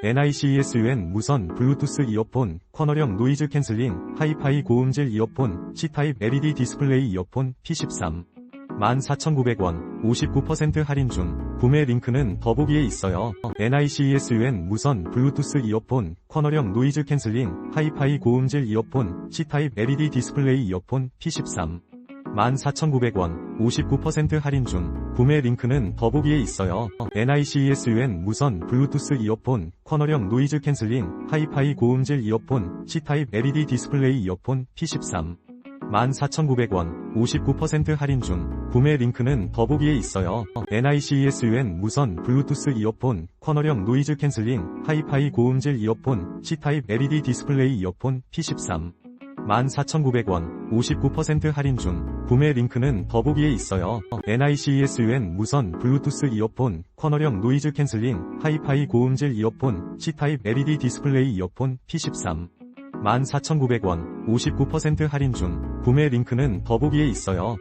NICESUN 무선 블루투스 이어폰, 커널형 노이즈 캔슬링, 하이파이 고음질 이어폰, C타입 LED 디스플레이 이어폰, P13. 14,900원, 59% 할인 중, 구매 링크는 더보기에 있어요. NICESUN 무선 블루투스 이어폰, 커널형 노이즈 캔슬링, 하이파이 고음질 이어폰, C타입 LED 디스플레이 이어폰, P13. 14,900원, 59% 할인 중, 구매 링크는 더보기에 있어요. NICESUN 무선 블루투스 이어폰, 커널형 노이즈 캔슬링, 하이파이 고음질 이어폰, C타입 LED 디스플레이 이어폰, P13. 14,900원, 59% 할인 중, 구매 링크는 더보기에 있어요. NICESUN 무선 블루투스 이어폰, 커널형 노이즈 캔슬링, 하이파이 고음질 이어폰, C타입 LED 디스플레이 이어폰, P13. 14,900원, 59% 할인 중, 구매 링크는 더보기에 있어요. NICESUN 무선 블루투스 이어폰, 커널형 노이즈 캔슬링, 하이파이 고음질 이어폰, C타입 LED 디스플레이 이어폰, P13. 14,900원, 59% 할인 중, 구매 링크는 더보기에 있어요.